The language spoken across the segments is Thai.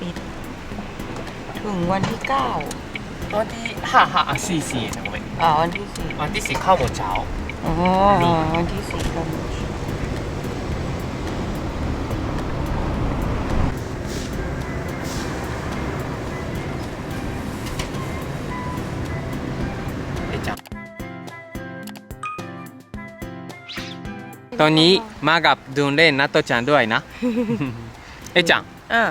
ปิด ถึงวันที่เก้าวันที่ห้าห้าสี่สี่นะผมอ่าวันที่สี่วันที่สี่เข้าหมดเช้าอ๋อวันที่สี่ก็มีตอนนี้มากับดูเล่นนัตโตจันด้วยนะ เอจังอ่า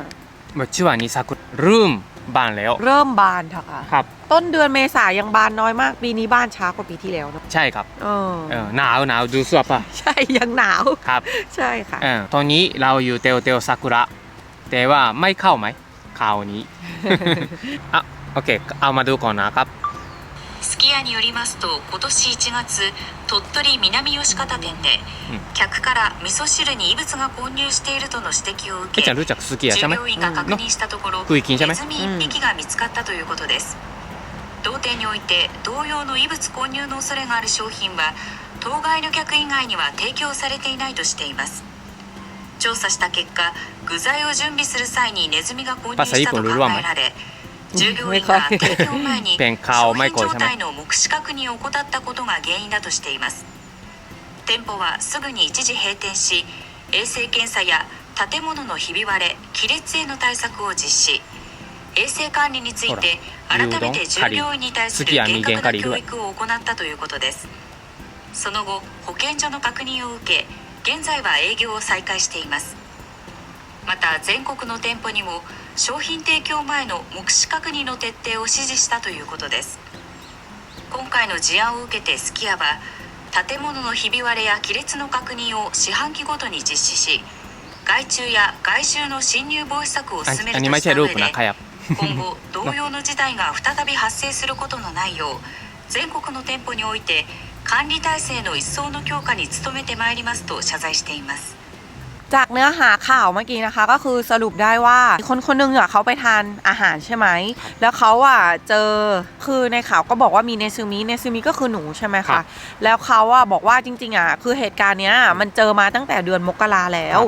มื่อช่วงนี้ซากุระเริ่มบานแล้ว เริ่มบานเถอะค่ะ ครับ ต้นเดือนเมษายังบานน้อยมาก ปีนี้บานช้ากว่าปีที่แล้วเนอะใช่ครับเออเออหนาวหนาวดูเสื้อผ้าใช่ยังหนาวครับ ใช่ค่ะเออตอนนี้เราอยู่เตวเตวซากุระแต่ว่าไม่เข้าไหมคราวนี้อะโอเค เอามาดูก่อนนะครับ すき家によりますと今年1月鳥取南吉方店で、客から味噌汁に異物が混入しているとの指摘を受け、従業員が確認したところ、ネズミ1匹が見つかったということです。同店において同様の異物混入の恐れがある商品は当該旅客以外には提供されていないとしています。調査した結果、具材を準備する際にネズミが混入したと考えられ。従業員が提業前に 商品状態の目視確認を怠ったことが原因だとしています。店舗はすぐに一時閉店し衛生検査や建物のひび割れ亀裂への対策を実施。衛生管理について改めて従業員に対する厳格な教育を行ったということです。その後保健所の確認を受け現在は営業を再開しています。また全国の店舗にも商品提供前の目視確認の徹底を指示したということです。今回の事案を受けてすき家は建物のひび割れや亀裂の確認を四半期ごとに実施し外虫や外周の侵入防止策を進めるとした上で今後同様の事態が再び発生することのないよう全国の店舗において管理体制の一層の強化に努めてまいりますと謝罪しています。 จากเนื้อหาข่าวเมื่อกี้นะคะ ก็คือสรุปได้ว่าคนคนหนึงอะเขาไปทานอาหารใช่ไหม แล้วเขาอะเจอคือในข่าวก็บอกว่ามีเนซึมิเนซึมิก็คือหนูใช่ไหมครัคะบแล้วเขาอะบอกว่าจริง ๆอะคือเหตุการณ์เนี้ยมันเจอมาตั้งแต่เดือนมกราแล้ว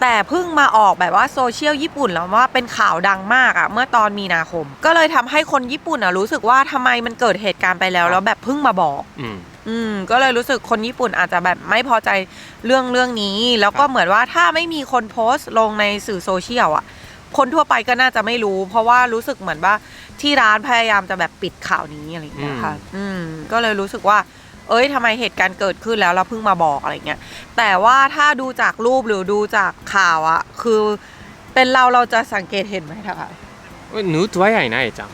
แต่เพิ่งมาออกแบบว่าโซเชียลญี่ปุ่นแล้วว่าเป็นข่าวดังมากอะเมื่อตอนมีนาคม ก็เลยทำให้คนญี่ปุ่นอะรู้สึกว่าทำไมมันเกิดเหตุการณ์ไปแล้วแล้วแบบเพิ่งมาบอก อืมอืมก็เลยรู้สึกคนญี่ปุ่นอาจจะแบบไม่พอใจเรื่องเรื่องนี้ แล้วก็เหมือนว่าถ้าไม่มีคนโพสต์ลงในสื่อโซเชียลอะ คนทั่วไปก็น่าจะไม่รู้ เพราะว่ารู้สึกเหมือนว่าที่ร้านพยายามจะแบบปิดข่าวนี้อะไรอย่างเงี้ยค่ะ อืม ก็เลยรู้สึกว่า เอ้ยทำไมเหตุการณ์เกิดขึ้นแล้วเราเพิ่งมาบอกอะไรเงี้ยแต่ว่าถ้าดูจากรูปหรือดูจากข่าวอะคือเป็นเราเราจะสังเกตเห็นไหมคะเอ้ยหนูตัวใหญ่นะเอะจัง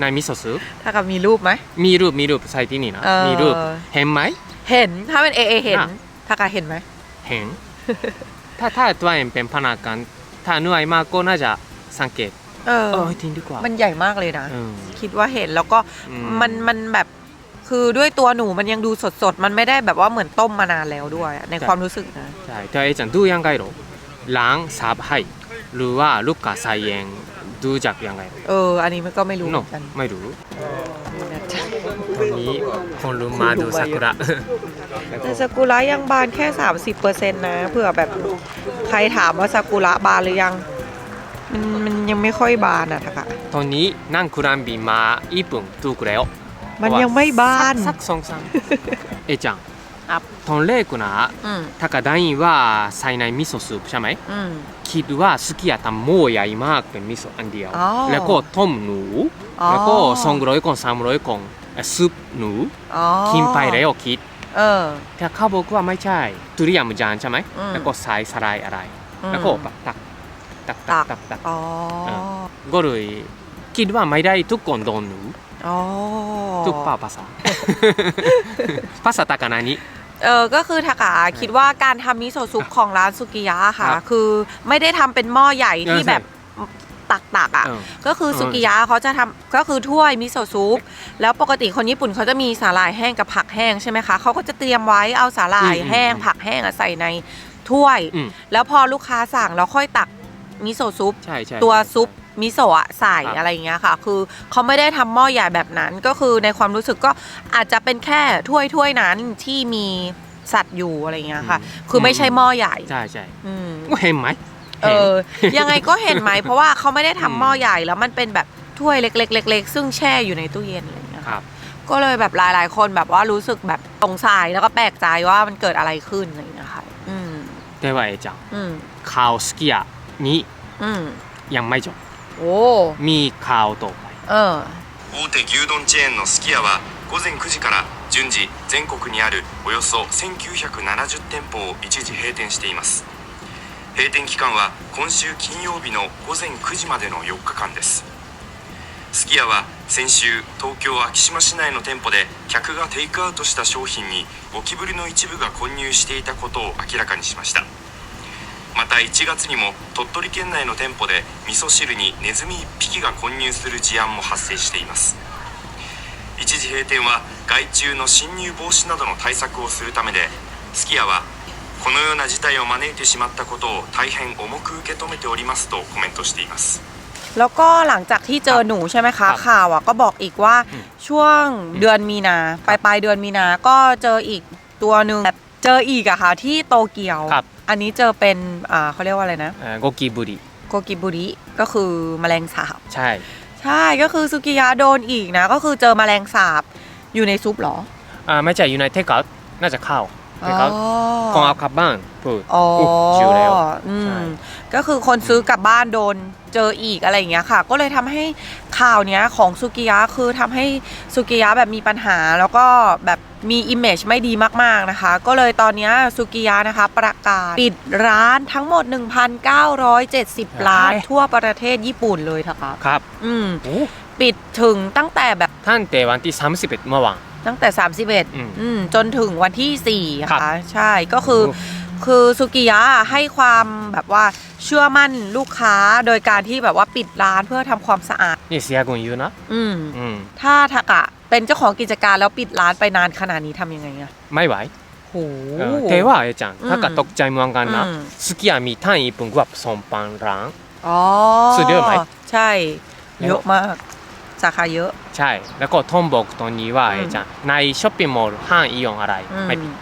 นายมิโซะซุปถ้ากับมีรูปไหม มีรูปมีรูปใส่ที่นี่นะ เออ มีรูปเห็นไหม เห็นถ้าเป็นเอเอเห็นน่ะ ถ้ากาเห็นไหม เห็น ถ้าถ้าตัวเองเป็นพนักงานถ้าเหนื่อยมากก็น่าจะสังเกตเออ เออทิ้งดีกว่ามันใหญ่มากเลยนะ เออ คิดว่าเห็นแล้วก็อืม มันมันแบบคือด้วยตัวหนูมันยังดูสดสดๆมันไม่ได้แบบว่าเหมือนต้มมานานแล้วด้วยอะในความรู้สึกนะ ใช่แต่เอะจังดูยังไงหรอล้างซับให้หรือว่าลูกกาใส่เอง ดูจากยังไงหรอเออ อันนี้มันก็ไม่รู้เหโนมือนกันไม่รู้นี่นะจ๊ะวันนี้คนรู้มาดูซากุระแต่ซากุระยังบานแค่ 30%นะเผื่อแบบใครถามว่าซากุระบานหรือยัง มันมันยังไม่ค่อยบานอะทะค่ะตอนนี้นั่งคุรันบีมา1分ถูกแล้ว มันยังไม่บานสักสองสามเอะจังครับตอนแรกนะอืมถ้ากระไดว่าใส่ในมิโซะซุปใช่ไหมอืม คิดว่าสุกี้ยาทำหม้อใหญ่มากเป็นมิโซะอันเดียว อ๋อแล้วก็ต้มหนู อ๋อ แล้วก็สองร้อยกล่องสามร้อยกล่องเอ่อซุปหนูอ๋อกินไปแล้วคิด เออ แต่เขาบอกว่าไม่ใช่ตุริยามจานใช่ไหมอืม แล้วก็ใส่สลายอะไร อืม แล้วก็แบบตักตักตักตักตักอ๋อเอก็เลยคิดว่าไม่ได้ทุกคนโดนหนู อ๋อทุกป่าภาษา ภาษาตากานานี้ เออก็คือทากาคิดว่าการทำมิโซะซุปของร้านสุกิยะอะค่ะ ครับคือไม่ได้ทำเป็นหม้อใหญ่ที่เออใช่แบบตักตักๆอะ เออก็คือเออสุกิยะเขาจะทำก็คือถ้วยมิโซะซุปแล้วปกติคนญี่ปุ่นเขาจะมีสาหร่ายแห้งกับผักแห้งใช่ไหมคะเขาก็จะเตรียมไว้เอาสาหร่ายอืมแห้ง อืมผักแห้งอะใส่ในถ้วย อืม แล้วพอลูกค้าสั่งแล้วค่อยตักมิโซะซุป ใช่ใช่ตัวใช่ซุป มิโซะใส่อะไรอย่างเงี้ยค่ะ คือเขาไม่ได้ทำหม้อใหญ่แบบนั้น ก็คือในความรู้สึกก็อาจจะเป็นแค่ถ้วยถ้วยนั้นที่มีสัตว์อยู่อะไรอย่างเงี้ยค่ะ คือไม่ใช่หม้อใหญ่ ใช่ใช่เห็นไหมเออ ยังไงก็เห็นไหม เพราะว่าเขาไม่ได้ทำหม้อใหญ่แล้วมันเป็นแบบถ้วยเล็กๆๆซึ่งแช่อยู่ในตู้เย็นอะไรอย่างเงี้ยครับก็เลยแบบหลาย ๆ คนแบบว่ารู้สึกแบบสงสัยแล้วก็แปลกใจว่ามันเกิดอะไรขึ้นอะไรอย่างเงี้ยค่ะอืมได้ว่าไอ้จังข่าวสกีอยนี้ยังไม่จบ おおミーカオとうん。大手牛丼チェーンのすき家は午前9時から順次全国にあるおよそ1970店舗を一時閉店しています。閉店期間は今週金曜日の午前9時までの4日間です。すき家は先週東京昭島市内の店舗で客がテイクアウトした商品にゴキブリの一部が混入していたことを明らかにしました。また1月にも鳥取県内の店舗で味噌汁にネズミ1匹が混入する事案も発生しています一時閉店は害虫の侵入防止などの対策をするためですき家はこのような事態を招いてしまったことを大変重く受け止めておりますとコメントしています แล้วก็หลังจากที่เจอหนูใช่ไหม ครั คะ บ ข่าวอ่ะก็บอกอีกว่า อืม ช่วงเดือนมีนาปลายปลายๆเดือนมีนาก็เจออีกตัวหนึ่งแบบ เจออีกอะค่ะที่โตเกียว ครับ อันนี้เจอเป็นอ่าเขาเรียกว่าอะไรนะเอ่อโกกิบุริโกกิบุริก็คือแมลงสาบ ใช่ ใช่ก็คือสุกิยะโดนอีกนะ ก็คือเจอแมลงสาบอยู่ในซุปเหรอ อ่าไม่ใช่อยู่ในเทคเอาท์น่าจะเข้า เทคเอาท์อ๋อ กองเอากลับบ้านพูดอ๋ออุ๊ยชิวแล้ว อืใช่มก็คือคนซื้อกลับบ้านโดนเจออีกอะไรอย่างเงี้ยค่ะ ก็เลยทำให้ข่าวเนี้ยของสุกิยะคือทำให้สุกิยะแบบมีปัญหา แล้วก็แบบมีอิมเมจไม่ดีมากๆนะคะ ก็เลยตอนเนี้ยสุกิยะนะคะประกาศปิดร้านทั้งหมด 1,970 ร้านทั่วประเทศญี่ปุ่นเลยค่ะครับอืม โอ้ปิดถึงตั้งแต่แบบตั้งแต่วันที่31เมื่อวาน ตั้งแต่ 31อืมอืมจนถึงวันที่ 4 ครับค่ะใช่ก็คือโอ้คือสุกิยะให้ความแบบว่าเชื่อมั่นลูกค้าโดยการที่แบบว่าปิดร้านเพื่อทำความสะอาด นี่เสียกุนอยู่นะอืม อืมถ้าทากะเป็นเจ้าของกิจการแล้วปิดร้านไปนานขนาดนี้ทำยังไงอะไม่ไหวโห เออแต่ว่าเอจังอืมถ้ากัตกใจเหมือนกันนะอืม สกียมีท่านญี่ปุ่นกว่าสองพันร้าน อ๋อสุดยอดไหม ใช่ เยอะมาก สาขาเยอะ ใช่ แล้วก็ทอมบอกตรงนี้ว่าอืมเอจังในช้อปปิ้งมอลล์ห้างอียองอะไรอืมไม่ปิด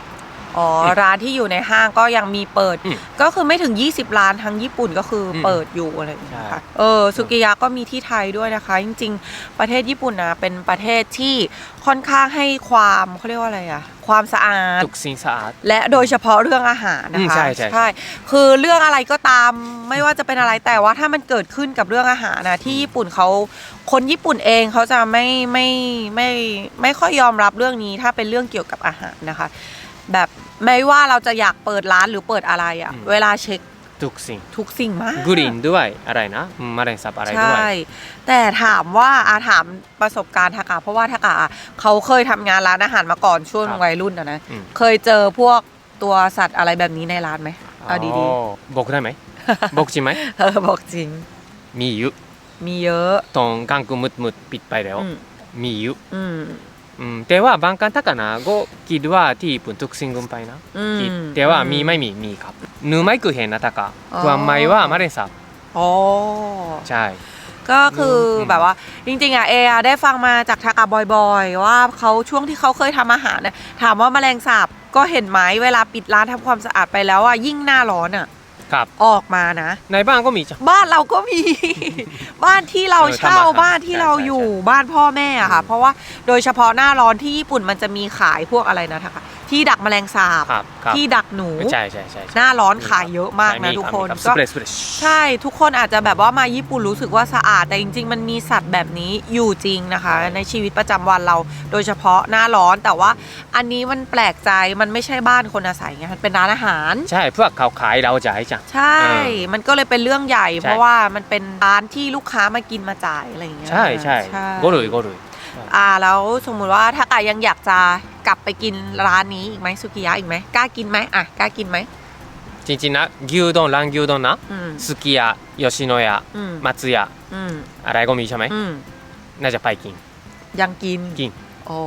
อ๋ออร้านที่อยู่ในห้างก็ยังมีเปิด อืมก็คือไม่ถึง 20 ร้านทั้งญี่ปุ่นก็คืออมเปิดอยู่อะไรอย่างเงี้ยใช่ค่ะเออสุกิยะก็มีที่ไทยด้วยนะคะ จริง ๆ ประเทศญี่ปุ่นนะเป็นประเทศที่ค่อนข้างให้ความเขาเรียกว่าอะไรอะความสะอาด ทุกสิ่งสะอาด และโดยเฉพาะเรื่องอาหารนะอืมคะใช่ใช่ใช่ คือเรื่องอะไรก็ตามไม่ว่าจะเป็นอะไรแต่ว่าถ้ามันเกิดขึ้นกับเรื่องอาหารนะที่ญี่ปุ่นเขาคนญี่ปุ่นเองเขาจะไม่ไม่ไม่ไม่ค่อยยอมรับเรื่องนี้ถ้าเป็นเรื่องเกี่ยวกับอาหารนะคะ แบบไม่ว่าเราจะอยากเปิดร้านหรือเปิดอะไรอะ่ะ อืม เวลาเช็คทุกสิ่งทุกสิ่งมาก กรีนด้วยอะไรนะอืมแมลงสาบอะไรใชด้วย่ แต่ถามว่าอาถามประสบการณ์ทากาเพราะว่าทากาเขาเคยทำงานร้านอาหารมาก่อนช่วงครับวัยรุ่นอะนะ อืม เคยเจอพวกตัวสัตว์อะไรแบบนี้ในร้านไหมเอาดีอ๋อบอกได้ไหม บอกจริงไหมๆ เออบอกจริง มีอยู่มีเยอะตรงกลางคืนมืดๆปิดไปแล้ว อืมมีอยู่อืม อืมแต่ว่าบางครั้งถ้ากันนะก็คิดว่าที่ญี่ปุ่นทุกสิ่งลงไปนะอืมคิดแต่ว่ามีไม่มีมีครับหนูไม่เคยเห็นนะตากะอ๋อความหมายว่าแมลงสาบอ๋อใช่ ก็คืออมแบบว่าจริงๆอะเออะได้ฟังมาจากทากาบ่อยๆ ว่าเขาช่วงที่เขาเคยทำอาหารเนี่ยถามว่าแมลงสาบก็เห็นไหมเวลาปิดร้านทำความสะอาดไปแล้วอะยิ่งหน้าร้อนอะ ครับ ออกมานะ ในบ้านก็มีจ้ะ บ้านเราก็มี บ้านที่เราเออเช่าทำอาหารบ้านที่เราใช่ใช่อยู่ใช่บ้านพ่อแม่อะค่ะอืมเพราะว่าโดยเฉพาะหน้าร้อนที่ญี่ปุ่นมันจะมีขายพวกอะไรนะทากา ที่ดักแมลงสาบ ครับครับที่ดักหนู ใช่ใช่ใช่ใช่หน้าร้อนขายเยอะมากนะใช่ทุกคนรับสก็เปรย์สเปรย์ใช่ทุกคนอาจจะแบบว่ามาญี่ปุ่นรู้สึกว่าสะอาด แต่จริง ๆ มันมีสัตว์แบบนี้อยู่จริงนะคะ ในชีวิตประจำวันเราโดยเฉพาะหน้าร้อนแต่ว่าอันนี้มันแปลกใจมันไม่ใช่บ้านคนอาศัยไงมันเป็นร้านอาหาร ใช่เพื่อเขาขายเราจ่ายจ้ะ ใช่ เออมันก็เลยเป็นเรื่องใหญ่ใช่เพราะว่ามันเป็นร้านที่ลูกค้ามากินมาจ่ายอะไรอย่างเงี้ยใช่ใช่ก็เลยก็เลย อ่าแล้วสมมุติว่าถ้ากายังอยากจะ กลับไปกินร้านนี้อีกไหมสุกิยะอีกไหมกล้ากินไหมอ่ะกล้ากินไหม จริงๆนะ牛丼ラン牛丼นะ อืม すき家吉野家 อืม 松屋 อืม อะไรก็มีใช่ไหม อืม น่าจะไปกิน ยังกิน กิน โอ้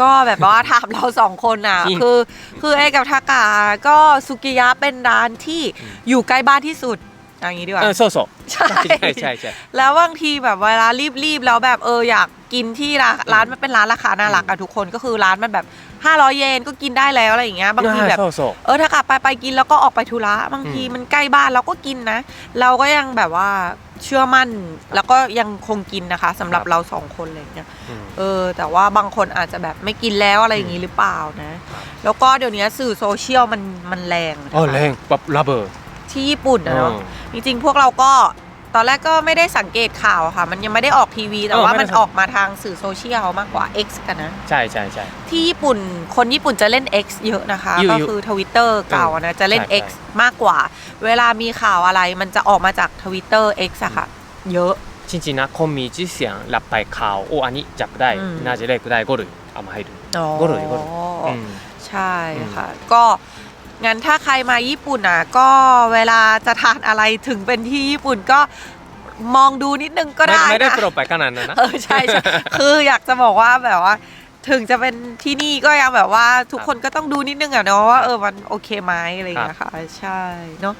ก็แบบว่า ถามเราสองคนอ่ะ จริง คือ คือเอกับทากาก็สุกิยะเป็นร้านที่ อืม อยู่ใกล้บ้านที่สุด อย่างนี้ดีกว่า เออโซโซใช่ใช่ใช่ แล้วบางทีแบบเวลารีบๆแล้วแบบเอออยากกินที่ร้านร้านมันเป็นร้านราคาน่ารักอะทุกคนก็คือร้านมันแบบ 500 เยนก็กินได้แล้วอะไรอย่างเงี้ยบางทีแบบเออถ้ากลับไปไปกินแล้วก็ออกไปธุระบางทีมันใกล้บ้านเราก็กินนะ เราก็ยังแบบว่าเชื่อมั่นแล้วก็ยังคงกินนะคะ สำหรับเราสองคนอะไรอย่างเงี้ยเออ แต่ว่าบางคนอาจจะแบบไม่กินแล้วอะไรอย่างงี้หรือเปล่านะ แล้วก็เดี๋ยวนี้สื่อโซเชียลมันมันแรงอ๋อแรงแบบระเบิด ที่ญี่ปุ่นนะเนาะうんจริงๆ พวกเราก็ตอนแรกก็ไม่ได้สังเกตข่าวอะค่ะ มันยังไม่ได้ออกทีวี แต่เออว่าไม่ได้มันสังออกมาทางสื่อโซเชียลมากกว่า X กันนะ ใช่ใช่ใช่ที่ญี่ปุ่นคนญี่ปุ่นจะเล่น X เยอะนะคะอยู่ก็อยู่คือทวิตเตอร์เก่าอะนะจะเล่นใช่ X มากกว่า เวลามีข่าวอะไรมันจะออกมาจากทวิตเตอร์ X อะค่ะ เยอะจริงๆนะคอมมีจิเสียงหลับไปข่าวโอ้อันนี้จับได้อืมน่าจะได้ก็ได้ก็เลยเอามาให้ดูอ๋อก็เลยก็เลยอืมใช่ค่ะก็ งั้นถ้าใครมาญี่ปุ่นอะก็เวลาจะทานอะไรถึงเป็นที่ญี่ปุ่นก็มองดูนิดนึงก็ไม่ได้ไม่ได้นะโปรไปขนาดนั้นนะเออใช่ใช่คืออยากจะบอกว่าแบบว่า ถึงจะเป็นที่นี่ก็ยังแบบว่าทุกคนก็ต้องดูนิดนึงอะเนาะว่าเออมันโอเคไหมอะไรอย่างเงี้ยค่ะใช่เนาะ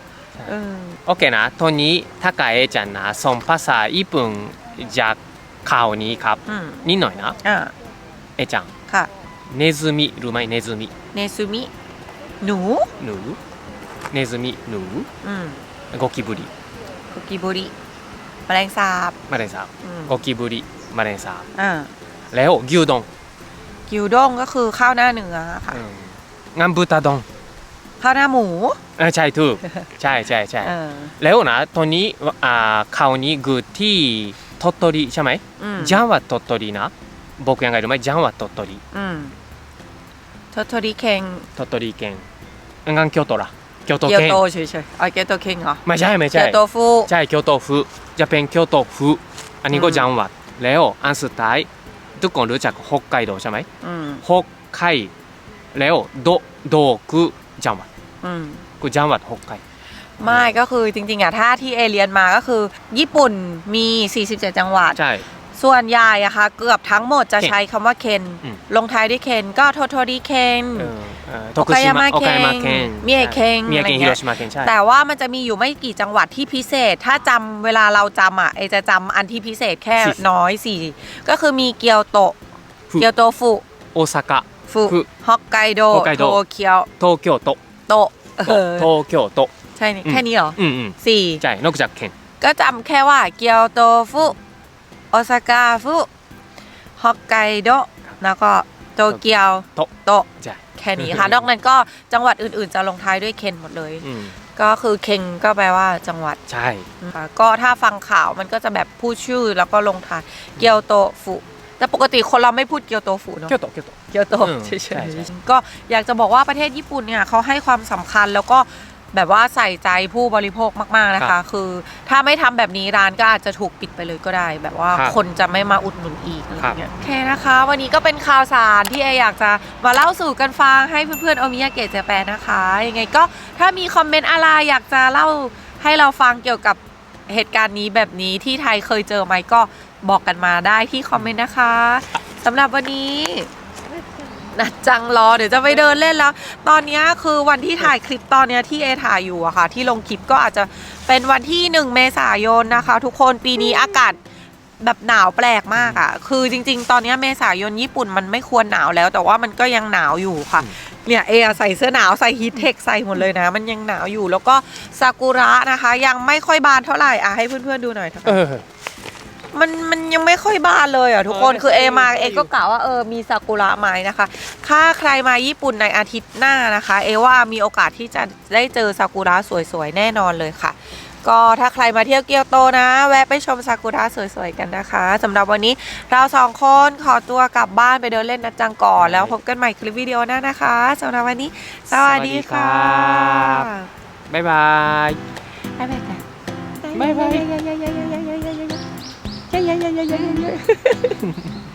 เออโอเคนะตอนนี้ถ้ากับเอจันนะสองภาษาญี่ปุ่นจากข่าวนี้ครับอืมนิดหน่อยนะอ่าเอจังค่ะเนซึมิรู้ไหมเนซึมิเนซูมิ หนู หนู เนซึมิ หนู อืมโกกิบุริคุกิบุริแมลงสาบ แมลงสาบอืม โกกิบุริแมลงสาบ อ่าแล้วกิวดองกิวดองก็คือข้าวหน้าเนื้อค่ะ อืมงามบูตาดองข้าวหน้าหมูเออใช่ถูก ใช่ใช่ใช่เออแล้วนะตอนนี้อ่าค้าวนี้กูที่ทอตโตริใช่ไหมจังหวัดทอตโตรินะบอกยังไงรู้ไหมจังหวัดทอตโตริ ทอตอริเคนทอตตริเคนอังกันเกียวโตละเกียวโตเกียวโตเฉยๆอ๋อเกียวโตเคนเหรไม่ใช่ไม่ใช่ เกียวโตฟู ใช่เกียวโตฟุจะเป็นเกียวโตฟูอันนี้ก็จังหวัดแล้วอันสุดท้ายทุกคนรู้จักฮอกไกโดใช่ไหมฮอกไกแล้วโดโดกุจังหวัดอืจังหวัดฮอกไก ไม่ก็คือจริงๆอะถ้าที่เอเรียนมาก็คือ ญี่ปุ่นมี 47 จังหวัด ใช่ ส่วนใหญ่อะค่ะเกือบทั้งหมดจะเคนใช้คำว่าเคนอืม ลงท้ายด้วยเคนก็โทโทริเคนเออเอ่อโอ徳คายามะ島โอเคนคายามะเคนมิเอะเคนมีเอะอะไรเคนเงี้ฮิยโรชิมะเคนใช่ แต่ว่ามันจะมีอยู่ไม่กี่จังหวัดที่พิเศษ ถ้าจำเวลาเราจำอะเอจะจำอันที่พิเศษแค่สี่น้อยสี่ก็คือมีเกียวโตฟุเกียวโตฟุโอซาก้าฟุฟุฮอกไกโดฮอกไกโด โตเกียวโตเกียวโตโตเออโตเกียวโต ใช่นี่อืม แค่นี้เหรออืมอืมสี่ใช่นอกจากเคน ก็จำแค่ว่าเกียวโตฟุ โอซาก้าฟุฮอกไกโดแล้วก็โตเกียวโตโตใช่แค่นี้ค่ะ นอกนั้นก็จังหวัดอื่นๆ จะลงท้ายด้วยเคนหมดเลยอืมก็คือเคนก็แปลว่าจังหวัดใช่ค่ะก็ถ้าฟังข่าวมันก็จะแบบพูดชื่อแล้วก็ลงท้ายเกียวโตฟุแต่ปกติคนเราไม่พูดเกียวโตฟุเนาะเกียวโตเกียวโตเกียวโตอืมเฉใช่ยใช่ๆก็อยากจะบอกว่าประเทศญี่ปุ่นเนี่ยเขาให้ความสำคัญแล้วก็ แบบว่าใส่ใจผู้บริโภคมากๆนะครัคะบคือถ้าไม่ทำแบบนี้ร้านก็อาจจะถูกปิดไปเลยก็ได้ แบบว่าครับคนจะไม่มาอุดหนุนอีกอะไรครับเงี้ยโอเคนะคะ วันนี้ก็เป็นข่าวสารที่เออยากจะมาเล่าสู่กันฟังให้เพื่อนๆโอมิยาเกะเจแปนนะคะยังไงก็ถ้ามีคอมเมนต์อะไรอยากจะเล่าให้เราฟังเกี่ยวกับเหตุการณ์นี้แบบนี้ที่ไทยเคยเจอไหมก็บอกกันมาได้ที่คอมเมนต์นะคะสำหรับวันนี้ นัดจังรอเดี๋ยวจะไปเดินเล่นแล้ว ตอนนี้คือวันที่ถ่ายคลิปตอนนี้ที่เอถ่ายอยู่อะค่ะ ที่ลงคลิปก็อาจจะเป็นวันที่ 1 เมษายนนะคะ ทุกคนปีนี้อากาศแบบหนาวแปลกมากอะคือจริง ๆ ตอนนี้เมษายนญี่ปุ่นมันไม่ควรหนาวแล้ว แต่ว่ามันก็ยังหนาวอยู่ค่ะเนี่ยเอใส่เสื้อหนาวใส่ฮีทเทคใส่หมดเลยนะ มันยังหนาวอยู่แล้วก็ซากุระนะคะ ยังไม่ค่อยบานเท่าไหร่อะให้เพื่อนๆดูหน่อยเถอะ มันมันยังไม่ค่อยบานเลยอะทุกคนเออคือเอมาเออเอก็กะว่าเออมีซากุระไหมนะคะถ้าใครมาญี่ปุ่นในอาทิตย์หน้านะคะ เอว่ามีโอกาสที่จะได้เจอซากุระสวยๆแน่นอนเลยค่ะ ก็ถ้าใครมาเที่ยวเกียวโตนะ แวะไปชมซากุระสวยๆกันนะคะสำหรับวันนี้เราสองคนขอตัวกลับบ้านไปเดินเล่นนะจังก่อนแล้วพบกันใหม่คลิปวิดีโอหน้านะคะสำหรับวันนี้ สวัสดีค่ะบ๊ายบายบ๊ายบายค่ะบ๊ายบาย 呀呀呀呀呀呀嘿嘿嘿